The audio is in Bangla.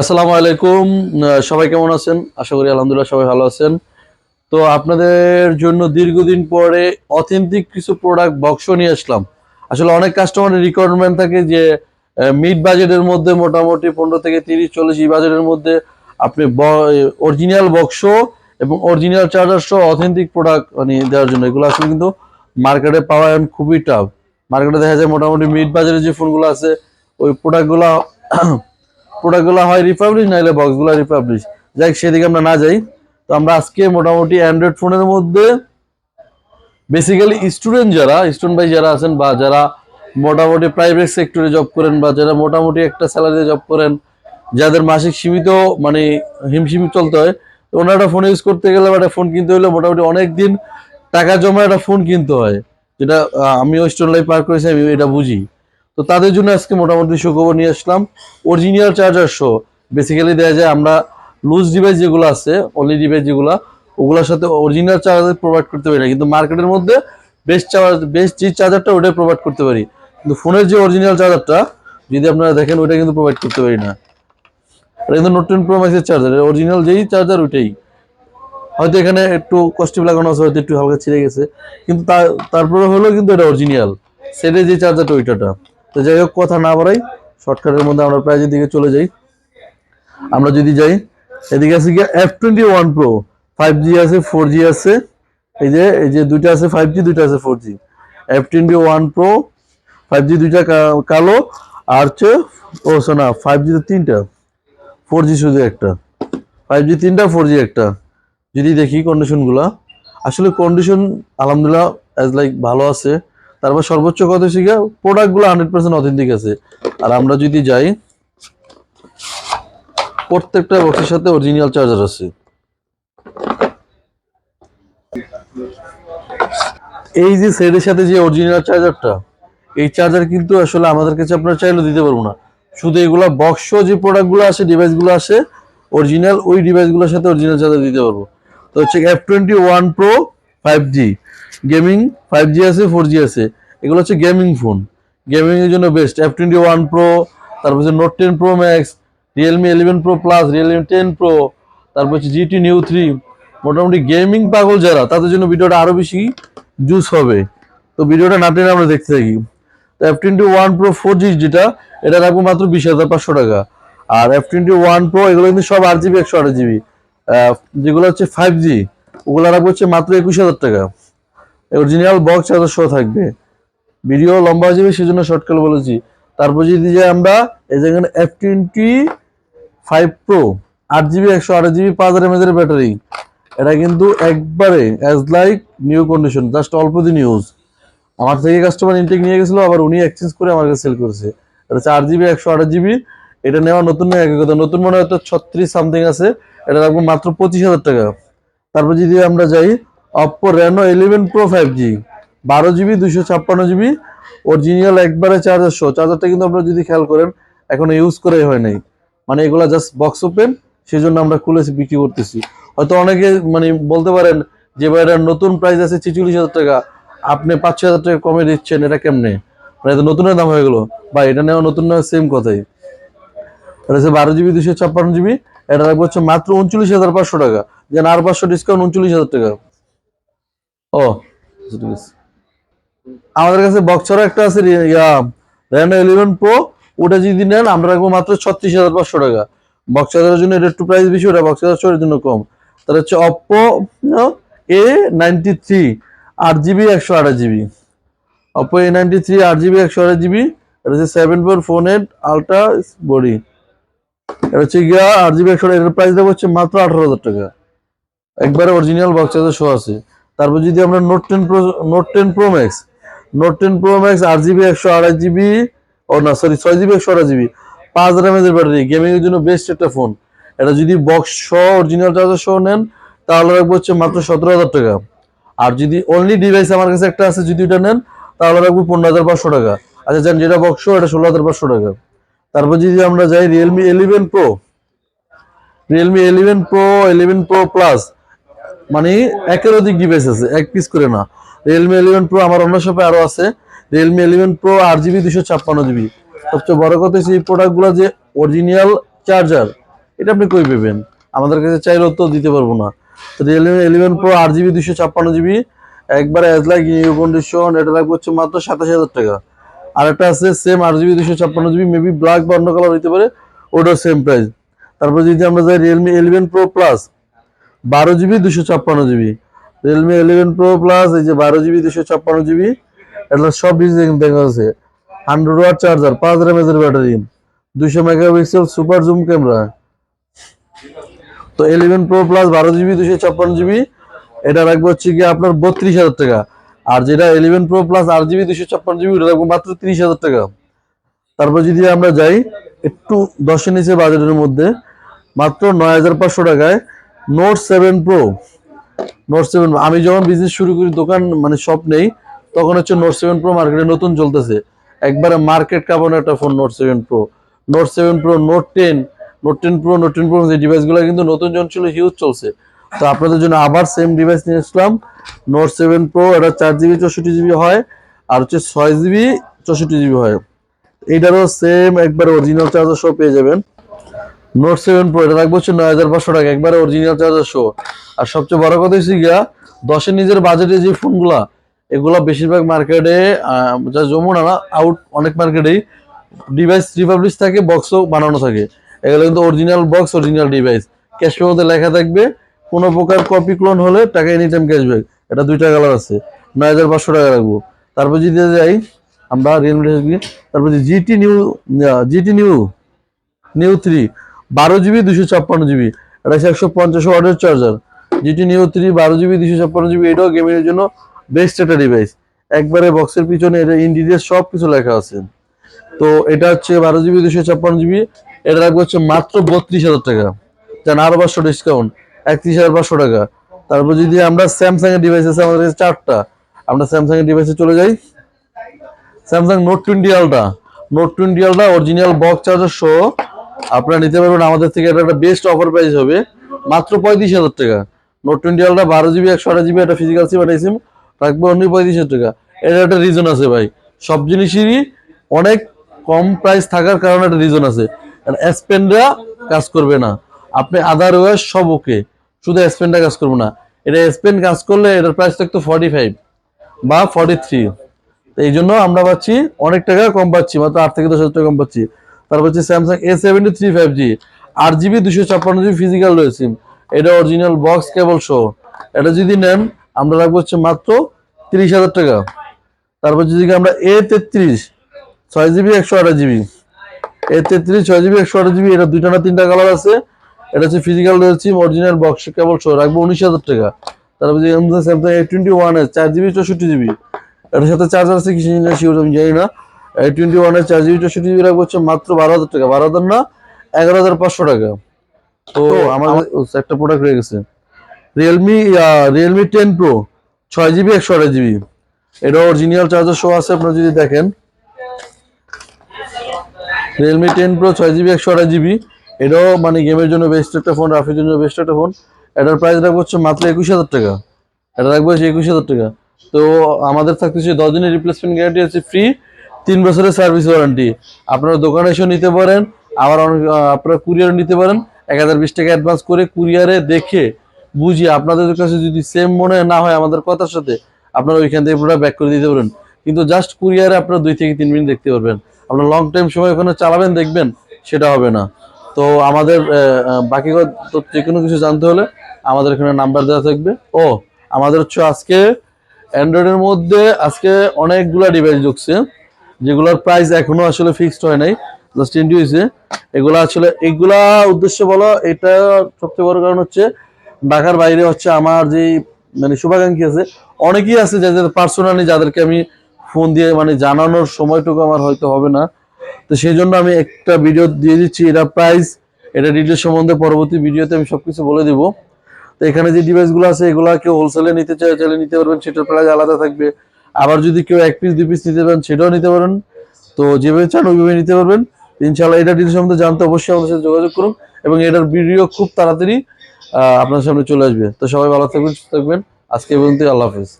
আসসালামু আলাইকুম। সবাই কেমন আছেন? আশা করি আলহামদুলিল্লাহ সবাই ভালো আছেন। তো আপনাদের জন্য দীর্ঘদিন পরে অথেন্টিক কিছু প্রোডাক্ট বক্স নিয়ে আসলাম। আসলে অনেক কাস্টমারের রিকোয়ারমেন্ট থাকে যে মিড বাজেটের মধ্যে মোটামুটি পনেরো থেকে তিরিশ, চল্লিশ এই বাজেটের মধ্যে আপনি অরিজিনাল বক্স এবং অরিজিনাল চার্জার সহ অথেন্টিক প্রোডাক্ট মানে দেওয়ার জন্য। এগুলো আসলে কিন্তু মার্কেটে পাওয়া এখন খুবই টাফ মার্কেটে দেখা যায় মোটামুটি মিড বাজারের যে ফোনগুলো আছে, ওই প্রোডাক্টগুলো প্রোডাক্টগুলো হয় রিপাবলিশ নাইলে বক্সগুলো রিপাবলিশ যাই সেদিকে আমরা না যাই। তো আমরা আজকে মোটামুটি অ্যান্ড্রয়েড ফোনের মধ্যে বেসিক্যালি স্টুডেন্ট যারা স্টুডেন্ট ভাই যারা আছেন বা যারা মোটামুটি প্রাইভেট সেক্টরে জব করেন বা যারা মোটামুটি একটা স্যালারিতে জব করেন যাদের মাসিক সীমিত মানে হিমশিম চলতে হয় ওনারা একটা ফোন ইউজ করতে গেলে একটা ফোন কিনতে হলে মোটামুটি অনেক দিন টাকা জমা একটা ফোন কিনতে হয়। যেটা আহ, আমিও স্টুডেন্ট লাইফ পার করেছি আমি এটা বুঝি। তো তাদের জন্য আজকে মোটামুটি সুখবর নিয়ে আসলাম। অরিজিনাল চার্জার শো বেসিক্যালি দেওয়া যায় আমরা লুজ ডিভাইস যেগুলো আছে অনলি ডিভাইস যেগুলো, ওগুলোর সাথে অরিজিনাল চার্জার প্রোভাইড করতে পারি না। কিন্তু মার্কেটের মধ্যে বেস্ট চার্জার বেস্ট যে চার্জারটা ওটাই প্রোভাইড করতে পারি। কিন্তু ফোনের যে অরিজিনাল চার্জারটা যদি আপনারা দেখেন ওইটা কিন্তু প্রোভাইড করতে পারি না। এটা কিন্তু নোট টেন প্রো ম্যাক্সের চার্জার অরিজিনাল যেই চার্জার ওইটাই। হয়তো এখানে একটু কস্টিভ লাগানো আছে, হয়তো একটু হালকা ছিঁড়ে গেছে। কিন্তু তারপরে হলেও কিন্তু এটা অরিজিনাল সেটাই যে চার্জারটা ওইটাটা। তো যাই হোক, কথা না বাড়াই শর্টকাটের মধ্যে আমরা প্রাইজের দিকে চলে যাই, আমরা যদি যাই, এদিকে আছে গিয়ে F twenty one pro five G আছে ফোর জি আছে, এই যে এই যে দুইটা আছে ফাইভ জি দুইটা আছে four G F twenty one pro five G দুইটা কালো, আর হচ্ছে, ও শোনা ফাইভ জি তো তিনটা ফোর জি শুধু একটা ফাইভ জি তিনটা ফোর জি একটা। যদি দেখি কন্ডিশনগুলা আসলে কন্ডিশন আলহামদুলিল্লাহ অ্যাজ লাইক ভালো আছে। তারপর সর্বোচ্চ কথা শিখে প্রোডাক্টগুলো হান্ড্রেড পার্সেন্ট অথেন্টিক আছে। আর আমরা যদি যাই, প্রত্যেকটা বক্সের সাথে অরিজিনাল চার্জার আছে। এই যে সেটের সাথে যে অরিজিনাল চার্জারটা এই চার্জার কিন্তু আসলে আমাদের কাছে আপনারা চাইলেও দিতে পারব না। শুধু এগুলা বক্স যে প্রোডাক্টগুলো আসে ডিভাইসগুলো আসে অরিজিনাল ওই ডিভাইসগুলোর সাথে অরিজিনাল চার্জার দিতে পারব। তো হচ্ছে F twenty one pro five G gaming five G আছে ফোর জি আছে। এগুলো হচ্ছে গেমিং ফোন। গেমিং এর জন্য best F twenty one pro তারপর হচ্ছে note ten pro max Realme eleven pro plus Realme ten pro তারপর হচ্ছে জিটি নিউ থ্রি মোটামুটি গেমিং পাগল যারা, তাদের জন্য ভিডিওটা আরও বেশি জুস হবে। তো ভিডিওটা না টেনে আমরা দেখতে থাকি। তো F twenty one pro four G যেটা, এটা রাখব মাত্র বিশ হাজার পাঁচশো টাকা। আর এফ টোয়েন্টি ওয়ান প্রো এগুলো কিন্তু সব আট জিবি একশো আট জিবি যেগুলো হচ্ছে ফাইভ জি ওগুলো রাখব হচ্ছে মাত্র একুশ হাজার টাকা। অরিজিনাল বক্স চার্জার শো থাকবে। ভিডিও লম্বা হয়ে যাবে, সেজন্য শর্টকাট বলেছি। তারপর যদি যাই আমরা, এই যেখানে এফ টোয়েন্টি ফাইভ প্রো আট জিবি একশো আট জিবি পাঁচ হাজার এমএজের ব্যাটারি এটা কিন্তু একবারে as like new condition just অল্প দিন ইউজ আমার থেকে কাস্টমার ইনটেক নিয়ে গেছিল, আবার উনি এক্সচেঞ্জ করে আমার কাছে সেল করেছে। এটা চার জিবি একশো আট জিবি এটা নেওয়া নতুন নয়, একই কথা। নতুন মনে হয় তো ছত্রিশ সামথিং আছে। এটা রাখব মাত্র পঁচিশ হাজার টাকা। তারপর যদি আমরা যাই Oppo Reno eleven pro five G বারো জিবি দুশো ছাপ্পান্ন জিবি অরিজিনাল একবারে চার্জার শো চার্জারটা কিন্তু আপনারা যদি খেয়াল করেন, এখনও ইউজ করাই হয় নাই। মানে এগুলা জাস্ট বক্স ওপেন সেই জন্য আমরা খুলে বিক্রি করতেছি। হয়তো অনেকে মানে বলতে পারেন যে, ভাই এটার নতুন প্রাইস আছে ছেচল্লিশ হাজার টাকা। আপনি পাঁচ ছ হাজার টাকা কমে দিচ্ছেন, এটা কেমনে? মানে এটা নতুনের দাম হয়ে গেলো। বা এটা নেওয়া নতুন নেওয়া সেম কথাই। এটা হচ্ছে বারো জিবি দুশো ছাপ্পান্ন জিবি এটা রাখব হচ্ছে মাত্র উনচল্লিশ হাজার পাঁচশো টাকা। যেন আর পাঁচশো ডিসকাউন্ট উনচল্লিশ হাজার টাকা। ও আমাদের কাছে বক্সারও একটা আছে র্যানো ইলেভেন প্রো ওটা যদি নেন, আমরা রাখব মাত্র ছত্রিশ হাজার পাঁচশো টাকা। বক্সারের জন্য এটা একটু প্রাইস বেশি, ওটা বক্সার শোর জন্য কম। তার হচ্ছে অপ্পো এ নাইনটি থ্রি আট জিবি একশো আঠাশ GB Oppo A ninety three আট জিবি একশো আঠাশ জিবি এটা হচ্ছে seven four phone eight ultra body এটা হচ্ছে গিয়া আট জিবি একশো এটার প্রাইস দেবো হচ্ছে মাত্র আঠারো হাজার টাকা। একবারে অরিজিনাল বক্সারের শো আছে। তারপর যদি আমরা note ten pro note ten pro max note ten pro max আট জিবি একশো আড়াই জিবি ও না সরি ছয় জিবি একশো আড়াই জিবি পাঁচ হাজার এমএজের ব্যাটারি গেমিং এর জন্য বেস্ট একটা ফোন এটা যদি বক্স সহ অরিজিনাল চার্জার সহ নেন, তাহলে রাখব হচ্ছে মাত্র সতেরো হাজার টাকা। আর যদি অনলি ডিভাইস আমার কাছে একটা আছে, যদি ওটা নেন, তাহলে রাখব পনেরো হাজার পাঁচশো টাকা। আচ্ছা যান যেটা বক্স এটা ষোলো হাজার পাঁচশো টাকা। তারপর যদি আমরা যাই Realme eleven pro Realme eleven pro eleven pro plus মানে একের অধিক ডিভাইস আছে, এক পিস করে না। রিয়েলমি ইলেভেন প্রো আমার অন্য শপে আরও আছে। রিয়েলমি ইলেভেন প্রো আট জিবি দুশো ছাপ্পান্ন জিবি সবচেয়ে বড় কথা হচ্ছে এই প্রোডাক্টগুলো যে অরিজিনাল চার্জার এটা আপনি কই পাবেন? আমাদের কাছে চাইলেও তো দিতে পারব না। তো রিয়েলমি ইলেভেন প্রো আট জিবি দুশো ছাপ্পান্ন জিবি একবারে অ্যাজ লাইক নিউ কন্ডিশন এটা লাগবে হচ্ছে মাত্র সাতাশ হাজার টাকা। আর একটা আছে সেম আট জিবি দুশো ছাপ্পান্ন জিবি মেবি ব্ল্যাক বা অন্য কালার হইতে পারে ওটার সেম প্রাইস তারপর যদি আমরা যাই রিয়েলমি ইলেভেন প্রো প্লাস বারো জিবি, দুশো ছাপ্পান্ন GB. Realme eleven pro plus এই যে বারো জিবি, দুশো ছাপ্পান্ন জিবি, এটা সব দেখা আছে। হান্ড্রেড ওয়াট চার্জার পাঁচ এমএচের ব্যাটারি দুশো মেগাপিক্সেল সুপার জুম ক্যামেরা তো ইলেভেন প্রো প্লাস বারো জিবি, দুশো ছাপ্পান্ন জিবি, এটা রাখব হচ্ছে গিয়ে আপনার বত্রিশ হাজার টাকা। আর যেটা ইলেভেন প্রো প্লাস আট জিবি, দুশো ছাপ্পান্ন জিবি, ওটা রাখব মাত্র তিরিশ হাজার টাকা। তারপর যদি আমরা যাই একটু দশের নিচে বাজেটের মধ্যে, মাত্র নয় হাজার পাঁচশো টাকায় note seven pro note seven আমি যখন বিজনেস শুরু করি, দোকান মানে শপ নেই, তখন হচ্ছে নোট সেভেন প্রো মার্কেটে নতুন চলতেছে। একবারে মার্কেট কাপানো একটা phone note seven pro note seven pro note ten note ten pro note ten pro যে ডিভাইসগুলো কিন্তু নতুন যখন ছিল হিউজ চলছে। তো আপনাদের জন্য আবার সেম ডিভাইস নিয়ে আসলাম। নোট সেভেন প্রো এটা চার জিবি চৌষট্টি জিবি হয়, আর হচ্ছে ছয় জিবি চৌষট্টি জিবি হয়। এইটারও সেম একবার অরিজিনাল চার্জার সহ পেয়ে যাবেন। নোট সেভেন প্রো এটা রাখব হচ্ছে নয় হাজার পাঁচশো টাকা, একবারে অরিজিনাল চার্জার শো আর সবচেয়ে বড় কথা হচ্ছে গিয়া, দশের নিজের বাজেটে যে ফোনগুলা এগুলা বেশিরভাগ মার্কেটে যা যমুনা না আউট অনেক মার্কেটেই ডিভাইস রিপাবলিশ থাকে বক্সও বানানো থাকে। এগুলো কিন্তু অরিজিনাল বক্স অরিজিনাল ডিভাইস ক্যাশের মধ্যে লেখা থাকবে, কোনো প্রকার কপি ক্লোন হলে টাকা এনি টাইম ক্যাশব্যাক এটা দুইটা কালার আছে, নয় হাজার পাঁচশো টাকা রাখব। তারপর যদি যাই, আমরা রিয়েলমি তারপর GT new GT new new three বারো জিবি দুশো ছাপ্পান্ন জিবি। এটা একশো পঞ্চাশ ওয়াটের চার্জার জিটি নিউ থ্রি বারো জিবি দুশো ছাপ্পান্ন জিবি, এটাও গেমিংয়ের জন্য বেস্ট একটা ডিভাইস একবারে বক্সের পিছনে এটা ইন্টিরিয়ার সব কিছু লেখা আছে। তো এটা হচ্ছে বারো জিবি দুশো ছাপ্পান্ন জিবি। এটা রাখব হচ্ছে মাত্র বত্রিশ হাজার টাকা। যেন আরও পাঁচশো ডিসকাউন্ট একত্রিশ হাজার পাঁচশো টাকা। তারপর যদি আমরা স্যামসাং এর ডিভাইস আছে, আমাদের কাছে চারটা। আমরা স্যামসাং এর ডিভাইসে চলে যাই। Samsung note twenty ultra note twenty ultra original box charger সহ আপনারা নিতে পারবেন, আমাদের থেকে এটা একটা বেস্ট অফার প্রাইস হবে। মাত্র পঁয়ত্রিশ হাজার টাকা। নোট টোয়েন্টি আলট্রা বারো জিবি একশো আঠাশ জিবি একটা ফিজিক্যাল সিম একটা সিম রাখব অনলি পঁয়ত্রিশ হাজার টাকা। এটা একটা রিজন আছে ভাই। সব জিনিসেরই অনেক কম প্রাইস থাকার কারণে একটা রিজন আছে। এসপেনরা কাজ করবে না। আপনি আদারওয়াইজ সব ওকে শুধু এসপেনটা কাজ করবে না। এটা এসপেন কাজ করলে এটার প্রাইস থাকতো ফর্টি ফাইভ বা ফর্টি থ্রি এই জন্য আমরা পাচ্ছি, অনেক টাকা কম পাচ্ছি, মাত্র আট থেকে দশ হাজার টাকা কম পাচ্ছি। তারপর হচ্ছে Samsung A seventy three five G আট জিবি দুশো ছাপ্পান্ন জিবি ফিজিক্যাল রয়েছে এটা অরিজিনাল বক্স কেবল শো এটা যদি নেন, আমরা রাখব হচ্ছে মাত্র তিরিশ হাজার টাকা। তারপর যদি আমরা এ তেত্রিশ, ছয় জিবি একশো আঠাশ জিবি এ তেত্রিশ, ছয় জিবি একশো আঠাশ জিবি এটা দুইটা না তিনটা কালার আছে। এটা হচ্ছে ফিজিক্যাল রয়েছে অরিজিনাল বক্স কেবল শো রাখব উনিশ হাজার টাকা। তারপর যদি স্যামসাং এ টোয়েন্টি ওয়ান চার জিবি চৌষট্টি জিবি এটার সাথে চার্জার আছে কিছু জিনিস আমি জানি না। টোয়েন্টি ওয়ানের চার জিবি চৌষট্টি জিবি রাখব হচ্ছে মাত্র বারো হাজার টাকা। বারো হাজার না এগারো হাজার পাঁচশো টাকা। তো আমার একটা প্রোডাক্ট রয়ে গেছে। রিয়েলমি রিয়েলমি টেন প্রো ছয় জিবি একশো আঠাশ জিবি এটা অরিজিনাল চার্জার শো আছে আপনারা যদি দেখেন। রিয়েলমি টেন প্রো ছয় জিবি একশো আঠাশ জিবি এটাও মানে গেমের জন্য বেস্ট একটা ফোন রাফের জন্য বেস্ট একটা ফোন এটার প্রাইস রাখব হচ্ছে মাত্র একুশ হাজার টাকা। এটা রাখব হচ্ছে একুশ হাজার টাকা। তো আমাদের থাকতেছে দশ দিনের রিপ্লেসমেন্ট গ্যারান্টি আছে ফ্রি তিন বছরের সার্ভিস ওয়ারেন্টি আপনারা দোকানে এসেও নিতে পারেন, আবার অনেক আপনারা কুরিয়ার নিতে পারেন। এক হাজার বিশ টাকা অ্যাডভান্স করে কুরিয়ারে দেখে বুঝিয়ে আপনাদের কাছে যদি সেম মনে না হয় আমাদের কথার সাথে, আপনারা ওইখান থেকে প্রোডাক্ট ব্যাক করে দিতে পারেন। কিন্তু জাস্ট কুরিয়ারে আপনারা দুই থেকে তিন মিনিট দেখতে পারবেন। আপনার লং টাইম সময় ওখানে চালাবেন, দেখবেন সেটা হবে না। তো আমাদের বাকি যে কোনো কিছু জানতে হলে আমাদের এখানে নাম্বার দেওয়া থাকবে। ও, আমাদের হচ্ছে আজকে অ্যান্ড্রয়েডের মধ্যে আজকে অনেকগুলা ডিভাইস ঢুকছে। যেগুলোর প্রাইস এখনও আসলে ফিক্সড হয় নাই জাস্ট ইন্ডি হয়েছে এগুলা আসলে, এগুলা উদ্দেশ্য বলো, এটা সবচেয়ে বড় কারণ হচ্ছে ঢাকার বাইরে হচ্ছে আমার যে মানে শুভাকাঙ্ক্ষী আছে, অনেকেই আছে যাদের পার্সোনালি যাদেরকে আমি ফোন দিয়ে মানে জানানোর সময়টুকু আমার হয়তো হবে না। তো সেই জন্য আমি একটা ভিডিও দিয়ে দিচ্ছি এটা প্রাইস এটা ডিটেলস সম্বন্ধে পরবর্তী ভিডিওতে আমি সবকিছু বলে দিব। তো এখানে যে ডিভাইসগুলো আছে এগুলো কেউ হোলসেলে নিতে চায় চাইলে নিতে পারবেন, সেটার প্রাইস আলাদা থাকবে। আবার যদি কেউ এক পিস দুই পিস নিতে পারেন, সেটাও নিতে পারেন। তো যেভাবে চান, ওইভাবে নিতে পারবেন। ইনশাল্লাহ এটা ডিল সম্বন্ধে জানতে অবশ্যই আমাদের সাথে যোগাযোগ করুন এবং এটার ভিডিও খুব তাড়াতাড়ি আপনার সামনে চলে আসবে। তো সবাই ভালো থাকবেন থাকবেন। আজকে পর্যন্ত আল্লাহ হাফিজ।